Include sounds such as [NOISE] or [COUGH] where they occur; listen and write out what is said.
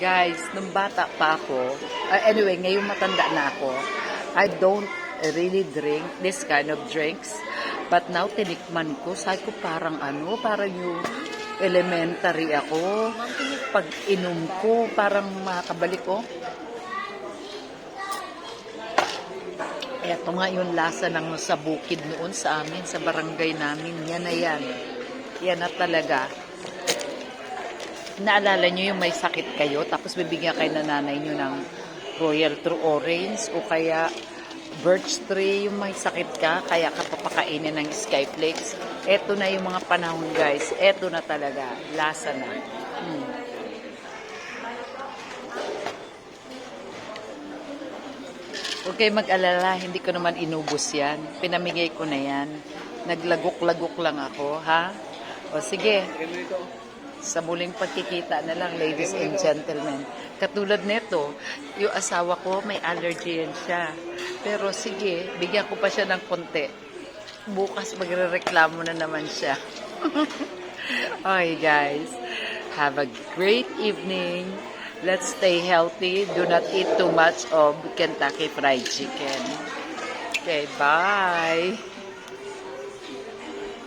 Guys, nung bata pa ako, uh, anyway, ngayon matanda na ako, I don't really drink this kind of drinks. But now, tinikman ko, sabi ko parang ano, parang yung elementary ako. Pag inom ko, parang makabalik ko. Eto nga yung lasa ng sa bukid noon sa amin, sa barangay namin. Yan na yan. Yan na talaga. Naalala nyo yung may sakit kayo, tapos bibigyan kayo na nanay nyo ng Royal True Orange o kaya birch tree, yung may sakit ka, kaya ka papakainin ng Skyflakes. Eto na yung mga panahon guys. Eto na talaga. Lasa na. Hmm. Huwag mag-alala, hindi ko naman inubos yan. Pinamigay ko na yan. Naglagok-lagok lang ako, ha? O sige, sa muling pagkikita na lang, ladies and gentlemen. Katulad nito, yung asawa ko, may allergy yan siya. Pero sige, bigyan ko pa siya ng konti. Bukas magre-reklamo na naman siya. [LAUGHS] okay, guys. Have a great evening. Let's stay healthy. Do not eat too much of Kentucky Fried Chicken. Okay, bye.